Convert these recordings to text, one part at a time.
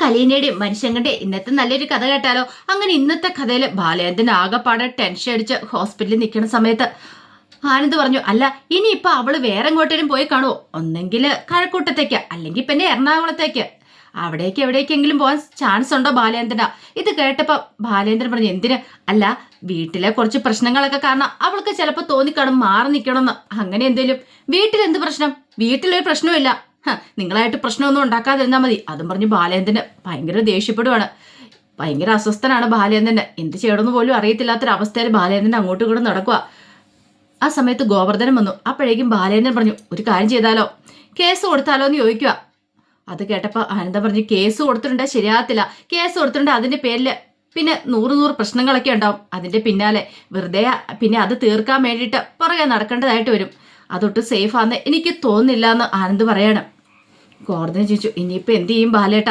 കലീനയുടെയും മനുഷ്യങ്ങളുടെ ഇന്നത്തെ നല്ലൊരു കഥ കേട്ടാലോ? അങ്ങനെ ഇന്നത്തെ കഥയിൽ ബാലേന്ദ്രൻ ആകെപ്പാടെ ടെൻഷൻ അടിച്ച് ഹോസ്പിറ്റലിൽ നിൽക്കുന്ന സമയത്ത് ആനന്ദ് പറഞ്ഞു അല്ല ഇനിയിപ്പോൾ അവൾ വേറെ എങ്ങോട്ടേലും പോയി കാണുമോ ഒന്നെങ്കിൽ കഴക്കൂട്ടത്തേക്ക് അല്ലെങ്കിൽ പിന്നെ എറണാകുളത്തേക്ക്. അവിടേക്ക് എവിടേക്കെങ്കിലും പോകാൻ ചാൻസ് ഉണ്ടോ ബാലേന്ദ്രന ഇത് കേട്ടപ്പോൾ ബാലേന്ദ്രൻ പറഞ്ഞു എന്തിന്? അല്ല വീട്ടിലെ കുറച്ച് പ്രശ്നങ്ങളൊക്കെ കാരണം അവൾക്ക് ചിലപ്പോൾ തോന്നിക്കാണും മാറി നിൽക്കണമെന്ന് അങ്ങനെ എന്തേലും? വീട്ടിൽ എന്ത് പ്രശ്നം? വീട്ടിലൊരു പ്രശ്നമില്ല നിങ്ങളായിട്ട് പ്രശ്നമൊന്നും ഉണ്ടാക്കാതിരുന്നാൽ മതി. അതും പറഞ്ഞ് ബാലേന്ദ്രന് ഭയങ്കര ദേഷ്യപ്പെടുവാണ്. ഭയങ്കര അസ്വസ്ഥനാണ് ബാലേന്ദ്രൻ എന്ത് ചെയ്യണമെന്ന് പോലും അറിയത്തില്ലാത്തൊരവസ്ഥയിൽ ബാലേന്ദ്രൻ അങ്ങോട്ടും ഇങ്ങോട്ടും നടക്കുക ആ സമയത്ത് ഗോവർദ്ധനം വന്നു. അപ്പോഴേക്കും ബാലേന്ദ്രൻ പറഞ്ഞു ഒരു കാര്യം ചെയ്താലോ? കേസ് കൊടുത്താലോ എന്ന് ചോദിക്കുക അത് കേട്ടപ്പോൾ ആനന്ദം പറഞ്ഞു കേസ് കൊടുത്തിട്ടുണ്ട് ശരിയാകത്തില്ല. കേസ് കൊടുത്തിട്ടുണ്ട് അതിന്റെ പേരിൽ പിന്നെ നൂറ് നൂറ് പ്രശ്നങ്ങളൊക്കെ ഉണ്ടാവും. അതിന്റെ പിന്നാലെ വെറുതെ പിന്നെ അത് തീർക്കാൻ വേണ്ടിയിട്ട് പുറകെ നടക്കേണ്ടതായിട്ട് വരും. അതൊട്ട് സേഫാന്ന് എനിക്ക് തോന്നുന്നില്ല എന്ന് ആനന്ദ് പറയാണ്. ഗോവർദ്ധൻ ചോദിച്ചു ഇനിയിപ്പോൾ എന്ത് ചെയ്യും ബാലേട്ട?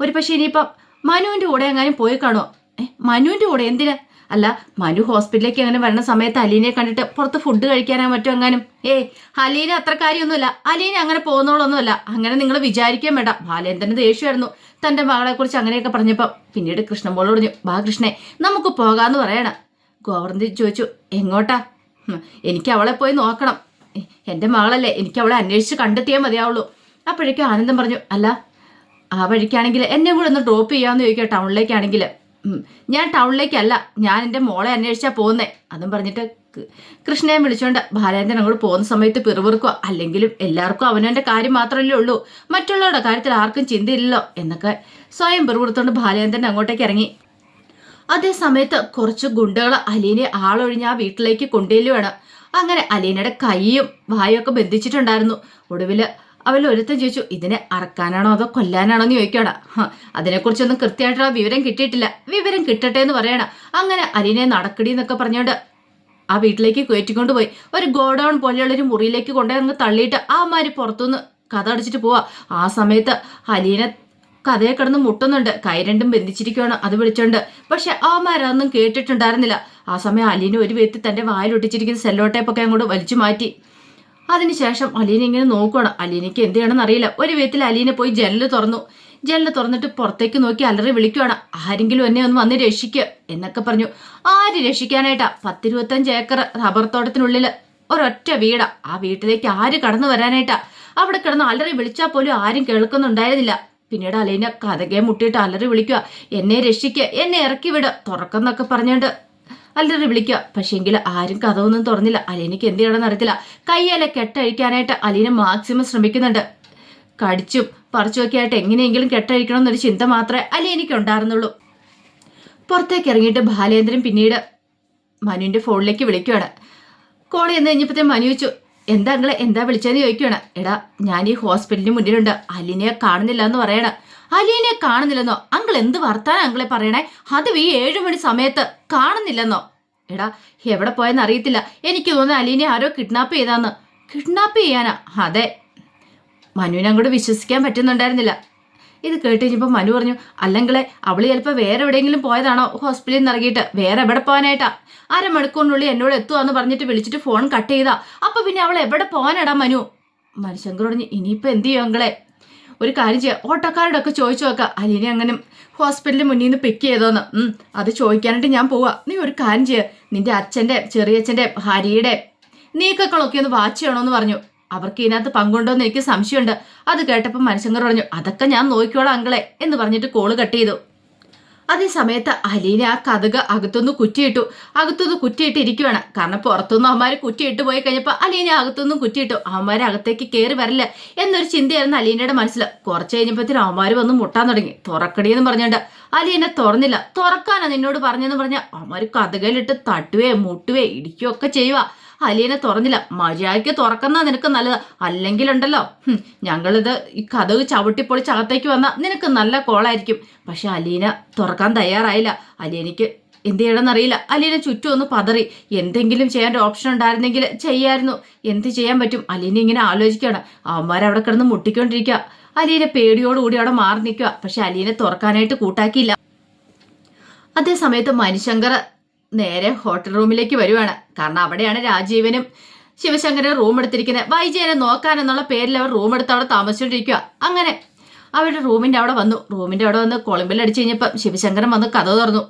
ഒരു പക്ഷേ ഇനിയിപ്പം മനുവിന്റെ കൂടെ എങ്ങാനും പോയി കാണുമോ ഏ മനുവിന്റെ കൂടെ? എന്തിനാ? അല്ല മനു ഹോസ്പിറ്റലിലേക്ക് അങ്ങനെ വരണ സമയത്ത് അലീനെ കണ്ടിട്ട് പുറത്ത് ഫുഡ് കഴിക്കാനോ മറ്റോ എങ്ങാനും? ഏയ് അലീന അത്ര കാര്യമൊന്നുമില്ല. അലീന അങ്ങനെ പോകുന്നോളൊന്നുമല്ല അങ്ങനെ നിങ്ങൾ വിചാരിക്കാൻ വേണ്ട. ബാലേന്ദ്രന് ദേഷ്യമായിരുന്നു. തന്റെ മകളെക്കുറിച്ച് അങ്ങനെയൊക്കെ പറഞ്ഞപ്പോൾ പിന്നീട് കൃഷ്ണൻപോൾ പറഞ്ഞു ബാ കൃഷ്ണേ നമുക്ക് പോകാമെന്ന് പറയണം. ഗോവർദ്ധൻ ചോദിച്ചു എങ്ങോട്ടാ? എനിക്ക് അവളെ പോയി നോക്കണം. എന്റെ മകളല്ലേ എനിക്ക് അവളെ അന്വേഷിച്ച് കണ്ടെത്തിയേ മതിയാവുള്ളൂ. അപ്പോഴേക്കും ആനന്ദം പറഞ്ഞു അല്ല ആ വഴിക്കാണെങ്കിൽ എന്നെ കൂടെ ഒന്ന് ഡ്രോപ്പ് ചെയ്യാമെന്ന് ചോദിക്കുക ടൗണിലേക്കാണെങ്കിൽ ഞാൻ ടൗണിലേക്കല്ല ഞാൻ എന്റെ മോളെ അന്വേഷിച്ചാൽ പോകുന്നേ അതും പറഞ്ഞിട്ട് കൃഷ്ണയെ വിളിച്ചുകൊണ്ട് ബാലേന്ദ്രൻ അങ്ങോട്ട് പോകുന്ന സമയത്ത് പിറുപിറുക്കുക. അല്ലെങ്കിലും എല്ലാവർക്കും അവനവന്റെ കാര്യം മാത്രമല്ലേ ഉള്ളൂ. മറ്റുള്ളവരുടെ കാര്യത്തിൽ ആർക്കും ചിന്തയില്ലല്ലോ എന്നൊക്കെ സ്വയം പിറുപിറുത്തോണ്ട് ബാലേന്ദ്രൻ അങ്ങോട്ടേക്ക് ഇറങ്ങി. അതേ സമയത്ത് കുറച്ച് ഗുണ്ടകൾ അലീനെ ആളൊഴിഞ്ഞ് ആ വീട്ടിലേക്ക് കൊണ്ടുവരികയാണ്. അങ്ങനെ അലീനയുടെ കൈയും വായും ഒക്കെ ബന്ധിച്ചിട്ടുണ്ടായിരുന്നു. ഒടുവിൽ അവൾ ഒരുത്തൻ ചോദിച്ചു ഇതിനെ അറക്കാനാണോ അതോ കൊല്ലാനാണോ എന്ന് ചോദിക്കണം അതിനെക്കുറിച്ചൊന്നും കൃത്യമായിട്ടുള്ള വിവരം കിട്ടിയിട്ടില്ല. വിവരം കിട്ടട്ടെ എന്ന് പറയണം. അങ്ങനെ അരിനെ നടക്കടി എന്നൊക്കെ പറഞ്ഞുകൊണ്ട് ആ വീട്ടിലേക്ക് കയറ്റിക്കൊണ്ട് പോയി. ഒരു ഗോഡൗൺ പോലെയുള്ള ഒരു മുറിയിലേക്ക് കൊണ്ടുപോയി അങ്ങ് തള്ളിയിട്ട് ആ മാതിരി പുറത്തുനിന്ന് കഥ അടിച്ചിട്ട് പോവാ. ആ സമയത്ത് അലീനെ കഥയെ കിടന്ന് മുട്ടുന്നുണ്ട്. കൈ രണ്ടും ബന്ധിച്ചിരിക്കുകയാണ് അത് വിളിച്ചോണ്ട്. പക്ഷെ അവന്മാരതൊന്നും കേട്ടിട്ടുണ്ടായിരുന്നില്ല. ആ സമയം അലീനെ ഒരു വ്യക്തി തന്റെ വായിലൊട്ടിച്ചിരിക്കുന്ന സെല്ലോ ടേപ്പൊക്കെ അങ്ങോട്ട് വലിച്ചു മാറ്റി. അതിനുശേഷം അലീന ഇങ്ങനെ നോക്കുകയാണ് അലീനയ്ക്ക് എന്ത് ചെയ്യണമെന്ന് അറിയില്ല. ഒരു വിധത്തിൽ അലീന പോയി ജനൽ തുറന്നു. ജനൽ തുറന്നിട്ട് പുറത്തേക്ക് നോക്കി അലറി വിളിക്കുകയാണ് ആരെങ്കിലും എന്നെ ഒന്ന് വന്ന് രക്ഷിക്കുക എന്നൊക്കെ പറഞ്ഞു. ആര് രക്ഷിക്കാനായിട്ടാ? പത്തിരുപത്തഞ്ച് ഏക്കർ റബ്ബർ തോട്ടത്തിനുള്ളിൽ ഒരൊറ്റ വീടാ. ആ വീട്ടിലേക്ക് ആര് കടന്നു വരാനായിട്ടാ? അവിടെ കിടന്ന് അലറി വിളിച്ചാൽ പോലും ആരും കേൾക്കുന്നുണ്ടായിരുന്നില്ല. പിന്നീട് അലീന കഥകെ മുട്ടിയിട്ട് അലറി വിളിക്കുക എന്നെ രക്ഷിക്കുക എന്നെ ഇറക്കി വിടുക തുറക്കെന്നൊക്കെ പറഞ്ഞുകൊണ്ട് അലറി വിളിക്കുക. പക്ഷേങ്കിൽ ആരും കഥവൊന്നും തുറന്നില്ല. അലീനയ്ക്ക് എന്ത് ചെയ്യണമെന്ന് അറിയത്തില്ല. കയ്യാലെ കെട്ടഴിക്കാനായിട്ട് അലീന മാക്സിമം ശ്രമിക്കുന്നുണ്ട്. കടിച്ചും പറിച്ചുമൊക്കെ ആയിട്ട് എങ്ങനെയെങ്കിലും കെട്ടഴിക്കണം എന്നൊരു ചിന്ത മാത്രമേ അലീനയ്ക്ക് ഉണ്ടായിരുന്നുള്ളൂ. പുറത്തേക്ക് ഇറങ്ങിയിട്ട് ബാലേന്ദ്രൻ പിന്നീട് മനുവിന്റെ ഫോണിലേക്ക് വിളിക്കുകയാണ്. കോൾ ചെന്ന് കഴിഞ്ഞപ്പോഴത്തെ മനു വെച്ചു എന്താ നിങ്ങളെ എന്താ വിളിച്ചതെന്ന് ചോദിക്കുകയാണ്. എടാ ഞാൻ ഈ ഹോസ്പിറ്റലിന് മുന്നിലുണ്ട്. അലിനെ കാണുന്നില്ല എന്ന് പറയണ. അലീനയെ കാണുന്നില്ലെന്നോ? അങ്കിൾ എന്ത് വർത്താനം അങ്കിളെ പറയണേ? അതും ഈ ഏഴു മണി സമയത്ത് കാണുന്നില്ലെന്നോ? എടാ എവിടെ പോയെന്ന് അറിയത്തില്ല. എനിക്ക് തോന്നുന്നു അലീനെ ആരോ കിഡ്നാപ്പ് ചെയ്താന്ന്. കിഡ്നാപ്പ് ചെയ്യാനാ? അതെ. മനുവിനെ അങ്ങോട്ട് വിശ്വസിക്കാൻ പറ്റുന്നുണ്ടായിരുന്നില്ല. ഇത് കേട്ട് കഴിഞ്ഞപ്പോൾ മനു പറഞ്ഞു അല്ലെങ്കിലേ അവൾ ചിലപ്പോൾ വേറെ എവിടെയെങ്കിലും പോയതാണോ ഹോസ്പിറ്റലിൽ നിന്ന് ഇറങ്ങിയിട്ട്? വേറെ എവിടെ പോകാനായിട്ടാ? അരമണിക്കൂറിനുള്ളിൽ എന്നോട് എത്തുവാന്ന് പറഞ്ഞിട്ട് വിളിച്ചിട്ട് ഫോൺ കട്ട് ചെയ്താ. അപ്പൊ പിന്നെ അവൾ എവിടെ പോകാനാടാ മനു? മനുശങ്കർ പറഞ്ഞു ഇനിയിപ്പോൾ എന്ത് ചെയ്യും അങ്ങളെ ഒരു കാര്യം ചെയ്യാം. ഓട്ടോക്കാരോടൊക്കെ ചോദിച്ചു നോക്കാം. അലീനെ അങ്ങനെ ഹോസ്പിറ്റലിൽ മുന്നിൽ നിന്ന് പിക്ക് ചെയ്തോന്ന് അത് ചോദിക്കാനായിട്ട് ഞാൻ പോവാ. നീ ഒരു കാര്യം ചെയ്യുക നിന്റെ അച്ഛന്റെ ചെറിയച്ഛന്റെ ഹരിയുടെ നീക്കങ്ങളൊക്കെ ഒന്ന് വാച്ച് ചെയ്യണമെന്ന് പറഞ്ഞു. അവർക്ക് ഇതിനകത്ത് പങ്കുണ്ടോന്ന് എനിക്ക് സംശയമുണ്ട്. അത് കേട്ടപ്പോൾ മനുഷ്യങ്കർ പറഞ്ഞു അതൊക്കെ ഞാൻ നോക്കിക്കോളാം അങ്കളെ എന്ന് പറഞ്ഞിട്ട് കോൾ കട്ട് ചെയ്തു. അതേ സമയത്ത് അലീന ആ കഥക അകത്തുനിന്ന് കുറ്റിയിട്ടു. അകത്തുനിന്ന് കുറ്റിയിട്ട് ഇരിക്കുവാണ്. കാരണം പുറത്തുനിന്ന് അവന്മാർ കുറ്റിയിട്ട് പോയി കഴിഞ്ഞപ്പോൾ അലീന അകത്തുനിന്നും കുറ്റിയിട്ടു. അവന്മാർ അകത്തേക്ക് കയറി വരില്ല എന്നൊരു ചിന്തയായിരുന്നു അലീനയുടെ മനസ്സിൽ കുറച്ച് കഴിഞ്ഞപ്പോഴത്തേനും അവന്മാർ വന്ന് മുട്ടാൻ തുടങ്ങി. തുറക്കടി എന്ന് പറഞ്ഞുകൊണ്ട് അലീനെ തുറന്നില്ല. തുറക്കാനാ നിന്നോട് പറഞ്ഞെന്ന് പറഞ്ഞ അവന്മാർ കഥകയിലിട്ട് തട്ടുവേ മുട്ടുവേ ഇടിക്കുകയൊക്കെ ചെയ്യുക അലീനെ തുറന്നില്ല. മര്യാദയ്ക്ക് തുറക്കുന്ന നിനക്ക് നല്ലത്. അല്ലെങ്കിലുണ്ടല്ലോ. ഞങ്ങളിത് ഈ കഥക് ചവിട്ടിപ്പൊളിച്ച് അകത്തേക്ക് വന്നാൽ നിനക്ക് നല്ല കോളായിരിക്കും. പക്ഷെ അലീന തുറക്കാൻ തയ്യാറായില്ല. അലീനയ്ക്ക് എന്ത് ചെയ്യണമെന്നറിയില്ല. അലീന ചുറ്റും ഒന്ന് പതറി. എന്തെങ്കിലും ചെയ്യാൻ ഓപ്ഷൻ ഉണ്ടായിരുന്നെങ്കിൽ ചെയ്യായിരുന്നു. എന്ത് ചെയ്യാൻ പറ്റും? അലീന ഇങ്ങനെ ആലോചിക്കുകയാണ്. അവന്മാരവിടെ കിടന്ന് മുട്ടിക്കൊണ്ടിരിക്കുക. അലീന പേടിയോടുകൂടി അവിടെ മാറി നിൽക്കുക. പക്ഷെ അലീനെ തുറക്കാനായിട്ട് കൂട്ടാക്കിയില്ല. അതേസമയത്ത് സമയത്ത് മണിശങ്കർ നേരെ ഹോട്ടൽ റൂമിലേക്ക് വരുവാണ്. കാരണം അവിടെയാണ് രാജീവനും ശിവശങ്കരൻ റൂം എടുത്തിരിക്കുന്നത്. വൈജയനെ നോക്കാൻ എന്നുള്ള പേരിൽ അവർ റൂം എടുത്ത് അവിടെ താമസിച്ചുകൊണ്ടിരിക്കുക അങ്ങനെ അവരുടെ റൂമിന്റെ അവിടെ വന്നു. റൂമിന്റെ അവിടെ വന്ന് കൊളമ്പിൽ അടിച്ചു കഴിഞ്ഞപ്പം ശിവശങ്കരൻ വന്ന് കഥ തുറന്നു.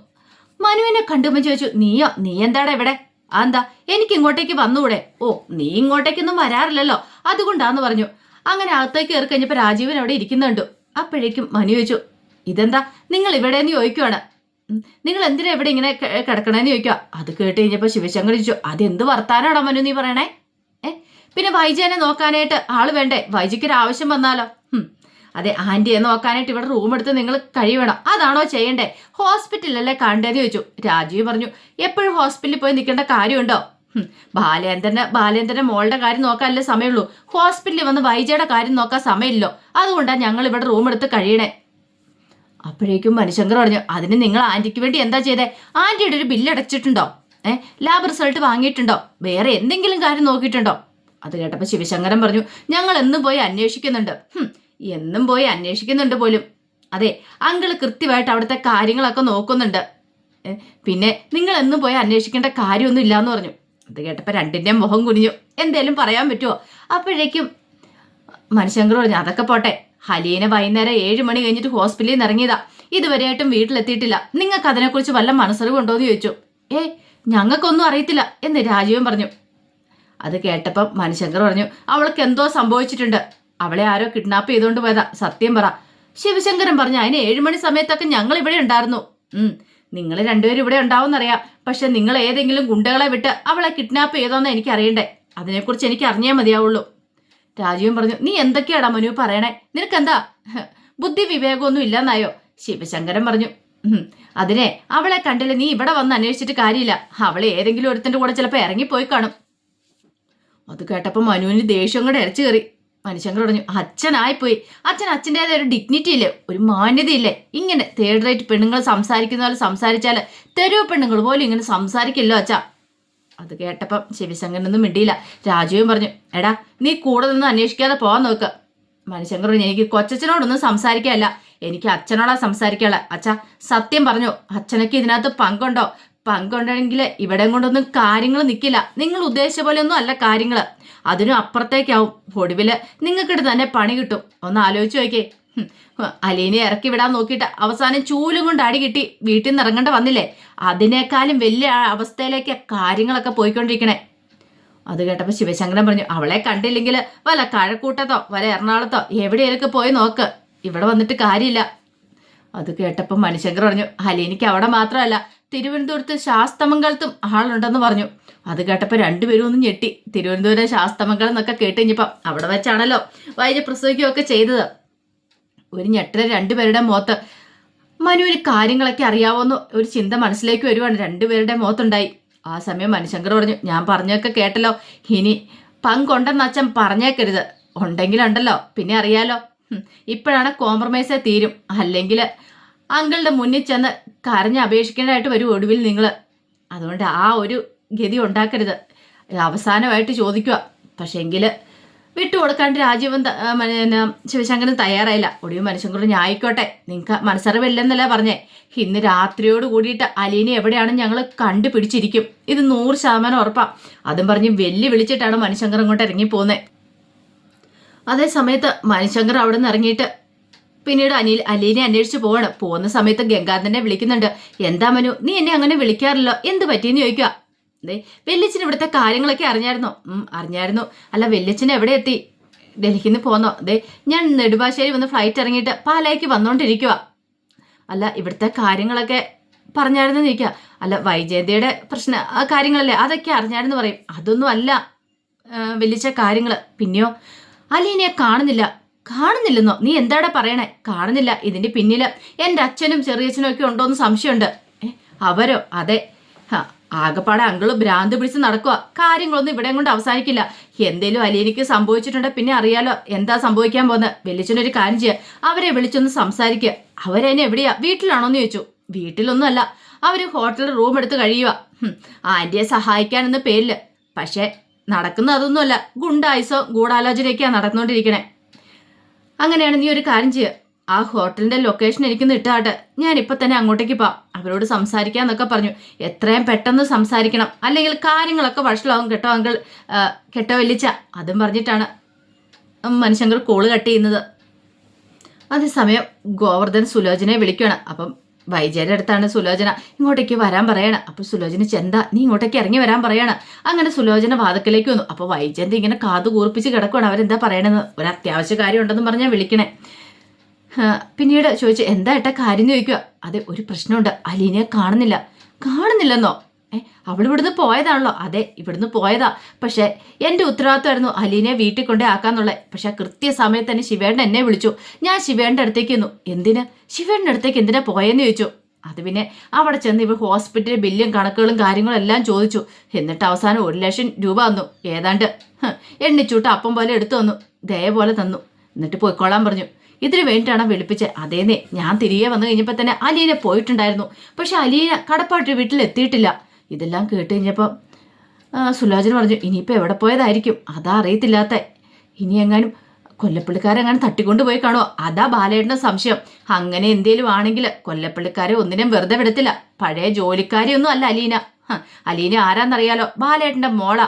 മനുവിനെ കണ്ടുമ്പോൾ ചോദിച്ചു നീയോ? നീ എന്താടാ ഇവിടെ? എന്താ? എനിക്ക് ഇങ്ങോട്ടേക്ക് വന്നുകൂടെ? ഓ നീ ഇങ്ങോട്ടേക്കൊന്നും വരാറില്ലല്ലോ. അതുകൊണ്ടാന്ന് പറഞ്ഞു. അങ്ങനെ അകത്തേക്ക് കയറി കഴിഞ്ഞപ്പോൾ രാജീവൻ അവിടെ ഇരിക്കുന്നുണ്ട്. അപ്പോഴേക്കും മനു ചോദിച്ചു ഇതെന്താ? നിങ്ങൾ ഇവിടെ നിന്ന് ചോദിക്കുവാണ്. നിങ്ങൾ എന്തിനാ ഇവിടെ ഇങ്ങനെ കിടക്കണേന്ന് ചോദിക്കുക അത് കേട്ട് കഴിഞ്ഞപ്പോൾ ശിവശങ്കർ ചോദിച്ചു അതെന്ത് വർത്താനാണോ മനു നീ പറയണേ? ഏ? പിന്നെ വൈജേനെ നോക്കാനായിട്ട് ആൾ വേണ്ടേ? വൈജിക്ക് ഒരു ആവശ്യം വന്നാലോ അതെ ആന്റിയെ നോക്കാനായിട്ട് ഇവിടെ റൂം എടുത്ത് നിങ്ങൾ കഴിയണം. അതാണോ ചെയ്യണ്ടേ? ഹോസ്പിറ്റലല്ലേ കണ്ടേന്ന് ചോദിച്ചു. രാജീവ് പറഞ്ഞു എപ്പോഴും ഹോസ്പിറ്റലിൽ പോയി നിൽക്കേണ്ട കാര്യമുണ്ടോ? ബാലേന്ദ്രന് ബാലേന്ദ്രന്റെ മോളുടെ കാര്യം നോക്കാനല്ലേ സമയമുള്ളൂ. ഹോസ്പിറ്റലിൽ വന്ന് വൈജയുടെ കാര്യം നോക്കാൻ സമയമില്ലല്ലോ. അതുകൊണ്ടാണ് ഞങ്ങൾ ഇവിടെ റൂം എടുത്ത് കഴിയണേ. അപ്പോഴേക്കും മനുശങ്കർ പറഞ്ഞു അതിന് നിങ്ങൾ ആന്റിക്ക് വേണ്ടി എന്താ ചെയ്തേ? ആന്റിയുടെ ഒരു ബില്ല് അടച്ചിട്ടുണ്ടോ? ഏ ലാബ് റിസൾട്ട് വാങ്ങിയിട്ടുണ്ടോ? വേറെ എന്തെങ്കിലും കാര്യം നോക്കിയിട്ടുണ്ടോ? അത് കേട്ടപ്പോൾ ശിവശങ്കരൻ പറഞ്ഞു ഞങ്ങൾ എന്നും പോയി അന്വേഷിക്കുന്നുണ്ട്. എന്നും പോയി അന്വേഷിക്കുന്നുണ്ട് പോലും. അതെ അങ്കിൾ കൃത്യമായിട്ട് അവിടുത്തെ കാര്യങ്ങളൊക്കെ നോക്കുന്നുണ്ട്. പിന്നെ നിങ്ങൾ എന്നും പോയി അന്വേഷിക്കേണ്ട കാര്യമൊന്നും ഇല്ലാന്ന് പറഞ്ഞു. അത് കേട്ടപ്പോൾ രണ്ടിന്റെയും മുഖം കുനിഞ്ഞു. എന്തേലും പറയാൻ പറ്റുമോ അപ്പോഴേക്കും മനുശങ്കർ പറഞ്ഞു അതൊക്കെ പോട്ടെ. ഹലീനെ വൈകുന്നേരം ഏഴ് മണി കഴിഞ്ഞിട്ട് ഹോസ്പിറ്റലിൽ നിന്ന് ഇറങ്ങിയതാ. ഇതുവരെയായിട്ടും വീട്ടിലെത്തിയിട്ടില്ല. നിങ്ങൾക്ക് അതിനെക്കുറിച്ച് വല്ല മനസ്സറിവുണ്ടോ എന്ന് ചോദിച്ചു. ഏ ഞങ്ങൾക്കൊന്നും അറിയത്തില്ല എന്ന് രാജീവൻ പറഞ്ഞു. അത് കേട്ടപ്പം മനുശങ്കർ പറഞ്ഞു അവൾക്ക് എന്തോ സംഭവിച്ചിട്ടുണ്ട്. അവളെ ആരോ കിഡ്നാപ്പ് ചെയ്തുകൊണ്ട് പോയതാ സത്യം പറ. ശിവശങ്കരൻ പറഞ്ഞു അതിന് ഏഴുമണി സമയത്തൊക്കെ ഞങ്ങൾ ഇവിടെ ഉണ്ടായിരുന്നു. നിങ്ങൾ രണ്ടുപേരും ഇവിടെ ഉണ്ടാവുമെന്നറിയാം. പക്ഷെ നിങ്ങൾ ഏതെങ്കിലും ഗുണ്ടകളെ വിട്ട് അവളെ കിഡ്നാപ്പ് ചെയ്തോന്ന് എനിക്ക് അറിയണ്ടേ അതിനെക്കുറിച്ച് എനിക്ക് അറിഞ്ഞേ മതിയാവുള്ളൂ. രാജീവൻ പറഞ്ഞു നീ എന്തൊക്കെയാടാ മനു പറയണേ? നിനക്കെന്താ? ബുദ്ധി വിവേകമൊന്നും ഇല്ലെന്നായോ? ശിവശങ്കരൻ പറഞ്ഞു അതിനെ അവളെ കണ്ടില്ല. നീ ഇവിടെ വന്ന് അന്വേഷിച്ചിട്ട് കാര്യമില്ല. അവളെ ഏതെങ്കിലും ഒരുത്തിന്റെ കൂടെ ചിലപ്പോൾ ഇറങ്ങിപ്പോയി കാണും. അത് കേട്ടപ്പോൾ മനുവിന് ദേഷ്യം കൂടെ ഇരച്ചു കയറി. മനുശങ്കർ പറഞ്ഞു അച്ഛനായിപ്പോയി. അച്ഛൻ അച്ഛന്റെതായ ഒരു ഡിഗ്നിറ്റി ഇല്ലേ? ഒരു മാന്യതയില്ലേ? ഇങ്ങനെ തേർഡ് റേറ്റ് പെണ്ണുങ്ങൾ സംസാരിക്കുന്ന പോലെ സംസാരിച്ചാൽ തെരുവ് പെണ്ണുങ്ങൾ പോലും ഇങ്ങനെ സംസാരിക്കില്ലോ അച്ഛാ. അത് കേട്ടപ്പം ശിവശങ്കരനൊന്നും മിണ്ടിയില്ല. രാജുവും പറഞ്ഞു എടാ നീ കൂടെ അന്വേഷിക്കാതെ പോവാൻ നോക്ക്. മനുശങ്കർ പറഞ്ഞു എനിക്ക് കൊച്ചച്ഛനോടൊന്നും സംസാരിക്കാനല്ല. എനിക്ക് അച്ഛനോടാ സംസാരിക്കാനുള്ള അച്ഛ സത്യം പറഞ്ഞു അച്ഛനൊക്കെ ഇതിനകത്ത് പങ്കുണ്ടോ? പങ്കുണ്ടെങ്കിൽ ഇവിടെ കൊണ്ടൊന്നും കാര്യങ്ങൾ നിൽക്കില്ല നിങ്ങൾ ഉദ്ദേശിച്ച പോലെ ഒന്നും അല്ല കാര്യങ്ങൾ അതിനും അപ്പുറത്തേക്കാവും. ഒടുവിൽ നിങ്ങൾക്കിട്ട് തന്നെ പണി കിട്ടും. ഒന്ന് ആലോചിച്ച് നോക്കിയേ. അലീനെ ഇറക്കി വിടാൻ നോക്കിയിട്ട് അവസാനം ചൂലും കൊണ്ട് അടി കിട്ടി. വീട്ടിൽ നിന്ന് ഇറങ്ങേണ്ട വന്നില്ലേ? അതിനേക്കാളും വലിയ അവസ്ഥയിലേക്ക് കാര്യങ്ങളൊക്കെ പോയിക്കൊണ്ടിരിക്കണേ. അത് കേട്ടപ്പോൾ ശിവശങ്കരൻ പറഞ്ഞു അവളെ കണ്ടില്ലെങ്കിൽ വല്ല കഴക്കൂട്ടത്തോ വല്ല എറണാകുളത്തോ എവിടെയൊക്കെ പോയി നോക്ക്. ഇവിടെ വന്നിട്ട് കാര്യമില്ല. അത് കേട്ടപ്പോൾ മണിശങ്കർ പറഞ്ഞു ഹലീനിക്ക് അവിടെ മാത്രമല്ല തിരുവനന്തപുരത്ത് ശാസ്തമംഗലത്തും ആളുണ്ടെന്ന് പറഞ്ഞു. അത് കേട്ടപ്പോൾ രണ്ടുപേരും ഒന്ന് ഞെട്ടി. തിരുവനന്തപുരം ശാസ്തമംഗലം എന്നൊക്കെ കേട്ട് കഴിഞ്ഞപ്പം അവിടെ വെച്ചാണല്ലോ വൈദ്യ പ്രസവിക്കുകയൊക്കെ ചെയ്തത്. ഒരു ഞെട്ടര രണ്ടുപേരുടെ മുഖത്ത്. മനുവിന് കാര്യങ്ങളൊക്കെ അറിയാവുന്ന ഒരു ചിന്ത മനസ്സിലേക്ക് വരുവാണ്. രണ്ടുപേരുടെ മുഖത്തുണ്ടായി. ആ സമയം മനുശങ്കർ പറഞ്ഞു ഞാൻ പറഞ്ഞൊക്കെ കേട്ടല്ലോ. ഇനി പങ്കുണ്ടെന്ന് അച്ഛൻ പറഞ്ഞേക്കരുത്. ഉണ്ടെങ്കിലുണ്ടല്ലോ. പിന്നെ അറിയാലോ. ഇപ്പോഴാണ് കോംപ്രമൈസേ തീരും. അല്ലെങ്കിൽ അങ്കിളുടെ മുന്നിൽ ചെന്ന് കരഞ്ഞ് അപേക്ഷിക്കേണ്ടതായിട്ട് വരും ഒടുവിൽ നിങ്ങൾ അതുകൊണ്ട് ആ ഒരു ഗതി ഉണ്ടാക്കരുത്. അവസാനമായിട്ട് ചോദിക്കുക. പക്ഷേങ്കിൽ വിട്ടുകൊടുക്കാണ്ട് രാജീവൻ പിന്നെ ശിവശങ്കരൻ തയ്യാറായില്ല. ഒടിയും മനുഷ്യൻ ഞാൻ ആയിക്കോട്ടെ നിങ്ങൾക്ക് മനസ്സറിവില്ലെന്നല്ല പറഞ്ഞേ. ഇന്ന് രാത്രിയോട് കൂടിയിട്ട് അലീനെ എവിടെയാണ് ഞങ്ങൾ കണ്ടുപിടിച്ചിരിക്കും. ഇത് നൂറ് ശതമാനം ഉറപ്പാ. അതും പറഞ്ഞ് വെല്ലു വിളിച്ചിട്ടാണ് മനുശങ്കർ ഇങ്ങോട്ട് ഇറങ്ങി പോകുന്നത് അതേ സമയത്ത് മനുശങ്കർ അവിടെ നിന്ന് ഇറങ്ങിയിട്ട് പിന്നീട് അനിൽ അലീനെ അന്വേഷിച്ച് പോവാണ്. പോകുന്ന സമയത്ത് ഗംഗാധരനെ വിളിക്കുന്നുണ്ട്. എന്താ മനു? നീ എന്നെ അങ്ങനെ വിളിക്കാറില്ലോ? എന്ത് പറ്റിയെന്ന് ചോദിക്കുക ദേ വെല്ലിച്ചൻ ഇവിടുത്തെ കാര്യങ്ങളൊക്കെ അറിഞ്ഞായിരുന്നോ? അറിഞ്ഞായിരുന്നു. അല്ല വെല്ലിച്ചൻ എവിടെ എത്തി? ഡൽഹിയിൽ നിന്ന് പോന്നോ? ദേ ഞാൻ നെടുമ്പാശ്ശേരി വന്ന് ഫ്ലൈറ്റ് ഇറങ്ങിയിട്ട് പാലായിക്ക് വന്നോണ്ടിരിക്കുക അല്ല ഇവിടുത്തെ കാര്യങ്ങളൊക്കെ പറഞ്ഞായിരുന്നു ഇരിക്കുക അല്ല വൈജയന്തിയുടെ പ്രശ്ന കാര്യങ്ങളല്ലേ? അതൊക്കെ അറിഞ്ഞായിരുന്നു പറയും. അതൊന്നും അല്ല വലിച്ച കാര്യങ്ങൾ പിന്നെയോ? അലീനയെ കാണുന്നില്ല. കാണുന്നില്ലെന്നോ? നീ എന്താടെ പറയണേ? കാണുന്നില്ല. ഇതിന്റെ പിന്നിൽ എന്റെ അച്ഛനും ചെറിയച്ഛനും ഒക്കെ ഉണ്ടോന്ന് സംശയമുണ്ട്. ഏ, അവരോ? അതെ. ആകപ്പാടെ അങ്കിൾ ഭ്രാന്ത് പിടിച്ച് നടക്കുക കാര്യങ്ങളൊന്നും ഇവിടെ കൊണ്ട് അവസാനിക്കില്ല. എന്തേലും അലിയനിക്ക് സംഭവിച്ചിട്ടുണ്ട് പിന്നെ അറിയാലോ എന്താ സംഭവിക്കാൻ പോകുന്നത് വെല്ലിച്ചനൊരു കാര്യം ചെയ്യുക അവരെ വിളിച്ചൊന്ന് സംസാരിക്കുക അവരതിനെ എവിടെയാ? വീട്ടിലാണോന്ന് ചോദിച്ചു. വീട്ടിലൊന്നും അല്ല അവർ ഹോട്ടലിൽ റൂം എടുത്ത് കഴിയുക ആന്റിയെ സഹായിക്കാനെന്ന പേരിൽ. പക്ഷെ നടക്കുന്ന അതൊന്നുമല്ല. ഗുണ്ടായുസോ ഗൂഢാലോചനയൊക്കെയാണ് നടന്നുകൊണ്ടിരിക്കണേ. അങ്ങനെയാണ് നീ ഒരു കാര്യം ചെയ്യുക ആ ഹോട്ടലിന്റെ ലൊക്കേഷൻ എനിക്കൊന്ന് ഇട്ടാട്ടെ. ഞാൻ ഇപ്പൊ തന്നെ അങ്ങോട്ടേക്ക് പോ അവരോട് സംസാരിക്കാന്നൊക്കെ പറഞ്ഞു. എത്രയും പെട്ടെന്ന് സംസാരിക്കണം. അല്ലെങ്കിൽ കാര്യങ്ങളൊക്കെ വഷളാവും കേട്ടോ അങ്കിൾ. കെട്ടോ വലിച്ച അതും പറഞ്ഞിട്ടാണ് മനുഷ്യങ്കൾ കോൾ കട്ട് ചെയ്യുന്നത്. അതേസമയം ഗോവർദ്ധൻ സുലോചനയെ വിളിക്കുകയാണ് അപ്പം വൈജയുടെ അടുത്താണ് സുലോചന. ഇങ്ങോട്ടേക്ക് വരാൻ പറയണം. അപ്പോൾ സുലോചന ചെന്ത നീ ഇങ്ങോട്ടേക്ക് ഇറങ്ങി വരാൻ പറയണം. അങ്ങനെ സുലോചന വാതക്കലേക്ക് വന്നു. അപ്പൊ വൈജയന്തി ഇങ്ങനെ കാതു കൂർപ്പിച്ച് കിടക്കുവാണ്. അവരെന്താ പറയണെന്ന്? ഒരു അത്യാവശ്യ കാര്യം ഉണ്ടെന്ന് പറഞ്ഞാൽ വിളിക്കണേ. പിന്നീട് ചോദിച്ചു എന്താ ഏട്ടാ കാര്യം ചോദിക്കുക അതെ ഒരു പ്രശ്നമുണ്ട്. അലീനയെ കാണുന്നില്ല. കാണുന്നില്ലെന്നോ? ഏ അവൾ ഇവിടുന്ന് പോയതാണല്ലോ. അതെ ഇവിടുന്ന് പോയതാ. പക്ഷേ എന്റെ ഉത്തരവാദിത്തമായിരുന്നു അലീനയെ വീട്ടിൽ കൊണ്ടേ ആക്കാന്നുള്ളത് പക്ഷെ കൃത്യസമയത്ത് തന്നെ ശിവേണ്ട എന്നെ വിളിച്ചു. ഞാൻ ശിവേണ്ട അടുത്തേക്ക് നിന്നു എന്തിന്? ശിവേണ്ട അടുത്തേക്ക് എന്തിനാ പോയെന്ന് ചോദിച്ചു. അത് പിന്നെ അവിടെ ചെന്ന് ഇവർ ഹോസ്പിറ്റലിൽ ബില്ലും കണക്കുകളും കാര്യങ്ങളും എല്ലാം ചോദിച്ചു. എന്നിട്ട് അവസാനം ഒരു ലക്ഷം രൂപ വന്നു ഏതാണ്ട് എണ്ണിച്ചൂട്ട് അപ്പം പോലെ എടുത്തു വന്നു ദയ പോലെ തന്നു. എന്നിട്ട് പോയിക്കോളാൻ പറഞ്ഞു. ഇതിനു വേണ്ടിയിട്ടാണ് വിളിപ്പിച്ചത് അതേന്നേ ഞാൻ തിരികെ വന്നു കഴിഞ്ഞപ്പോൾ തന്നെ അലീന പോയിട്ടുണ്ടായിരുന്നു. പക്ഷെ അലീന കടപ്പാട്ട് വീട്ടിലെത്തിയിട്ടില്ല. ഇതെല്ലാം കേട്ട് കഴിഞ്ഞപ്പോൾ സുലോചന പറഞ്ഞു ഇനിയിപ്പോൾ എവിടെ പോയതായിരിക്കും? അതാ അറിയത്തില്ലാത്ത. ഇനി എങ്ങാനും കൊല്ലപ്പള്ളിക്കാരെങ്ങാനും തട്ടിക്കൊണ്ട് പോയി കാണുമോ അതാ ബാലേട്ടന്റെ സംശയം. അങ്ങനെ എന്തേലും ആണെങ്കിൽ കൊല്ലപ്പള്ളിക്കാരെ ഒന്നിനും വെറുതെ വിടത്തില്ല. പഴയ ജോലിക്കാരെയൊന്നും അല്ല അലീന. അലീന ആരാന്നറിയാലോ? ബാലേട്ടന്റെ മോള.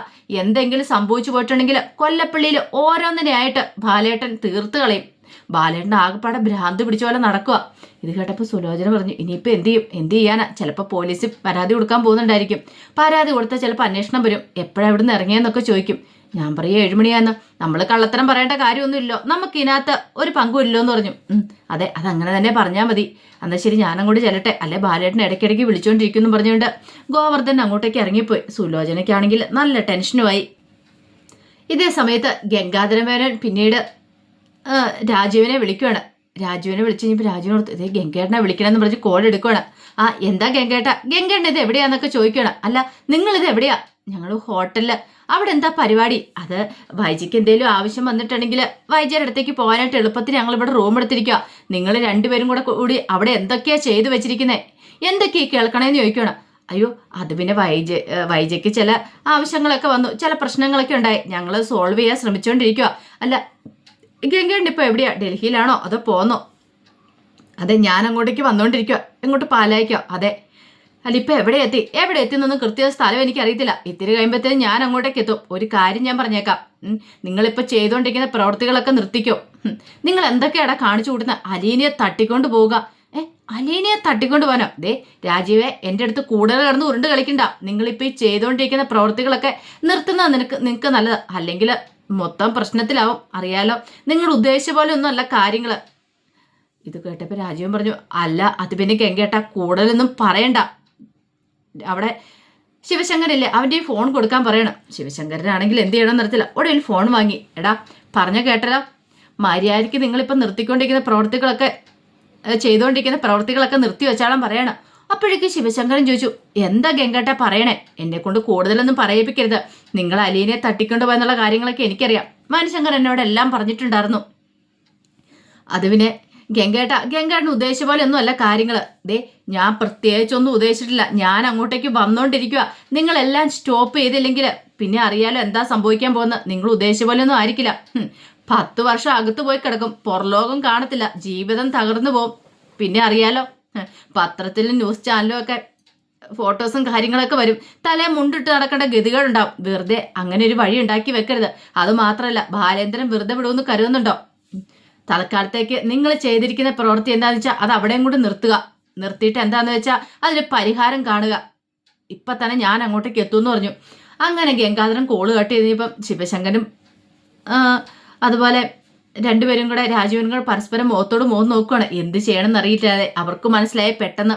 എന്തെങ്കിലും സംഭവിച്ചു പോയിട്ടുണ്ടെങ്കിൽ കൊല്ലപ്പള്ളിയിൽ ഓരോന്നിനെയായിട്ട് ബാലേട്ടൻ തീർത്ത് കളയും. ബാലേട്ടൻ ആകെപ്പാടെ ഭ്രാന്ത് പിടിച്ച പോലെ നടക്കുക ഇത് കേട്ടപ്പോൾ സുലോചന പറഞ്ഞു ഇനിയിപ്പോൾ എന്ത് ചെയ്യും? എന്ത് ചെയ്യാനാ? ചിലപ്പോൾ പോലീസ് പരാതി കൊടുക്കാൻ പോകുന്നുണ്ടായിരിക്കും. പരാതി കൊടുത്താൽ ചിലപ്പോൾ അന്വേഷണം വരും. എപ്പോഴാണ് ഇവിടുന്ന് ഇറങ്ങിയെന്നൊക്കെ ചോദിക്കും. ഞാൻ പറയും ഏഴുമണിയാന്ന് നമ്മൾ കള്ളത്തരം പറയേണ്ട കാര്യമൊന്നുമില്ലോ. നമുക്ക് ഇതിനകത്ത് ഒരു പങ്കും ഇല്ലോ എന്ന് പറഞ്ഞു അതെ അതെ അതങ്ങനെ തന്നെ പറഞ്ഞാൽ മതി. എന്നാൽ ശരി ഞാനങ്ങോട്ട് ചെല്ലട്ടെ. അല്ലെ ബാലേട്ടൻ ഇടയ്ക്കിടയ്ക്ക് വിളിച്ചുകൊണ്ടിരിക്കുന്നു പറഞ്ഞുകൊണ്ട് ഗോവർദ്ധൻ അങ്ങോട്ടേക്ക് ഇറങ്ങിപ്പോയി. സുലോചനയ്ക്കാണെങ്കിൽ നല്ല ടെൻഷനുമായി. ഇതേ സമയത്ത് ഗംഗാധരമേനൻ പിന്നീട് രാജുവിനെ വിളിക്കുവാണ്. രാജുവിനെ വിളിച്ചു കഴിഞ്ഞപ്പോൾ രാജുവിനോട് ഇതേ ഗംഗേട്ടനെ വിളിക്കണമെന്ന് പറഞ്ഞ് കോൾ എടുക്കുവാണ്. ആ എന്താ ഗംഗേട്ട? ഗംഗേട്ടൻ ഇത് എവിടെയാന്നൊക്കെ ചോദിക്കുകയാണ് അല്ല നിങ്ങൾ ഇത് എവിടെയാ? ഞങ്ങൾ ഹോട്ടലിൽ. അവിടെ എന്താ പരിപാടി? അത് വൈജിക്ക് എന്തെങ്കിലും ആവശ്യം വന്നിട്ടുണ്ടെങ്കിൽ വൈജിയുടെ അടുത്തേക്ക് പോകാനായിട്ട് എളുപ്പത്തിൽ ഞങ്ങൾ ഇവിടെ റൂം എടുത്തിരിക്കുക നിങ്ങൾ രണ്ടുപേരും കൂടെ കൂടി അവിടെ എന്തൊക്കെയാ ചെയ്തു വെച്ചിരിക്കുന്നത് എന്തൊക്കെയാ കേൾക്കണേന്ന് ചോദിക്കുകയാണ് അയ്യോ അത് പിന്നെ വൈജ വൈജയ്ക്ക് ചില ആവശ്യങ്ങളൊക്കെ വന്നു. ചില പ്രശ്നങ്ങളൊക്കെ ഉണ്ടായി. ഞങ്ങൾ സോൾവ് ചെയ്യാൻ ശ്രമിച്ചുകൊണ്ടിരിക്കുക അല്ല ഗംഗേണ്ട ഇപ്പോൾ എവിടെയാ? ഡൽഹിയിലാണോ അതോ പോന്നോ? അതെ ഞാൻ അങ്ങോട്ടേക്ക് വന്നുകൊണ്ടിരിക്കുക ഇങ്ങോട്ട് പാലായിക്കോ? അതെ. അല്ല ഇപ്പം എവിടെ എത്തി? എവിടെ എത്തി എന്നൊന്നും കൃത്യ സ്ഥലം എനിക്ക് അറിയത്തില്ല ഇത്തിരി കഴിയുമ്പോഴത്തേനും ഞാൻ അങ്ങോട്ടേക്ക് എത്തും. ഒരു കാര്യം ഞാൻ പറഞ്ഞേക്കാം. നിങ്ങളിപ്പോൾ ചെയ്തുകൊണ്ടിരിക്കുന്ന പ്രവർത്തികളൊക്കെ നിർത്തിക്കോ. നിങ്ങൾ എന്തൊക്കെയാടാ കാണിച്ചു കൂടുന്നത് അലീനയെ തട്ടിക്കൊണ്ട് പോവുക. ഏ അലീനയെ തട്ടിക്കൊണ്ട് പോകാനോ ദേ രാജീവെ എന്റെ അടുത്ത് കൂടുതൽ കിടന്ന് ഉരുണ്ട് കളിക്കണ്ട. നിങ്ങളിപ്പോൾ ഈ ചെയ്തുകൊണ്ടിരിക്കുന്ന പ്രവർത്തികളൊക്കെ നിർത്തുന്നത് നിനക്ക് നിങ്ങൾക്ക് നല്ലത്. അല്ലെങ്കിൽ മൊത്തം പ്രശ്നത്തിലാവും. അറിയാലോ. നിങ്ങൾ ഉദ്ദേശിച്ച പോലെ ഒന്നും അല്ല കാര്യങ്ങൾ ഇത് കേട്ടപ്പോൾ രാജീവൻ പറഞ്ഞു അല്ല അത് പിന്നെ കെങ്കേട്ട കൂടുതലൊന്നും പറയണ്ട. അവിടെ ശിവശങ്കരല്ലേ അവന്റെ ഈ ഫോൺ കൊടുക്കാൻ പറയണം. ശിവശങ്കരനാണെങ്കിൽ എന്ത് ചെയ്യണം നിർത്തില്ല ഒടുവിൽ ഫോൺ വാങ്ങി. എടാ പറഞ്ഞ കേട്ടല്ലോ. മര്യാദയ്ക്ക് നിങ്ങളിപ്പോൾ നിർത്തിക്കൊണ്ടിരിക്കുന്ന പ്രവർത്തികളൊക്കെ ചെയ്തുകൊണ്ടിരിക്കുന്ന പ്രവർത്തികളൊക്കെ നിർത്തി വെച്ചാളം പറയണം. അപ്പോഴേക്ക് ശിവശങ്കരൻ ചോദിച്ചു എന്താ ഗംഗേട്ട പറയണേ? എന്നെ കൊണ്ട് കൂടുതലൊന്നും പറയിപ്പിക്കരുത്. നിങ്ങൾ അലീനെ തട്ടിക്കൊണ്ടു പോയെന്നുള്ള കാര്യങ്ങളൊക്കെ എനിക്കറിയാം. മാനശങ്കർ എന്നോട് എല്ലാം പറഞ്ഞിട്ടുണ്ടായിരുന്നു. അത് പിന്നെ ഗംഗേട്ട ഗംഗേട്ടന് ഉദ്ദേശിച്ച പോലെ ഒന്നും അല്ല കാര്യങ്ങൾ ദേ ഞാൻ പ്രത്യേകിച്ചൊന്നും ഉദ്ദേശിച്ചിട്ടില്ല. ഞാൻ അങ്ങോട്ടേക്ക് വന്നുകൊണ്ടിരിക്കുക നിങ്ങളെല്ലാം സ്റ്റോപ്പ് ചെയ്തില്ലെങ്കിൽ പിന്നെ അറിയാലോ എന്താ സംഭവിക്കാൻ പോകുന്നത്. നിങ്ങൾ ഉദ്ദേശിച്ച പോലെ ഒന്നും ആയിരിക്കില്ല പത്ത് വർഷം അകത്ത് പോയി കിടക്കും. പുറലോകം കാണത്തില്ല. ജീവിതം തകർന്നു പോകും. പിന്നെ അറിയാലോ പത്രത്തിലും ന്യൂസ് ചാനലും ഒക്കെ ഫോട്ടോസും കാര്യങ്ങളൊക്കെ വരും. തലേ മുണ്ടിട്ട് നടക്കേണ്ട ഗതികളുണ്ടാവും വെറുതെ അങ്ങനെ ഒരു വഴി ഉണ്ടാക്കി വെക്കരുത്. അത് മാത്രമല്ല ബാലേന്ദ്രൻ വെറുതെ വിടുമെന്ന് കരുതുന്നുണ്ടോ. തൽക്കാലത്തേക്ക് നിങ്ങൾ ചെയ്തിരിക്കുന്ന പ്രവൃത്തി എന്താണെന്ന് വെച്ചാൽ അത് അവിടെയും കൂടി നിർത്തുക. നിർത്തിയിട്ട് എന്താന്ന് വെച്ചാൽ അതിന് പരിഹാരം കാണുക. ഇപ്പൊ തന്നെ ഞാൻ അങ്ങോട്ടേക്ക് എത്തുമെന്ന് പറഞ്ഞു. അങ്ങനെ ഗംഗാധരൻ കോൾ കട്ട് ചെയ്തപ്പം ശിവശങ്കരും അതുപോലെ രണ്ടുപേരും കൂടെ രാജീവനും കൂടെ പരസ്പരം മുഖത്തോട് മുഖം നോക്കുകയാണ് എന്ത് ചെയ്യണമെന്ന് അറിയില്ലാതെ അവർക്ക് മനസ്സിലായി പെട്ടെന്ന്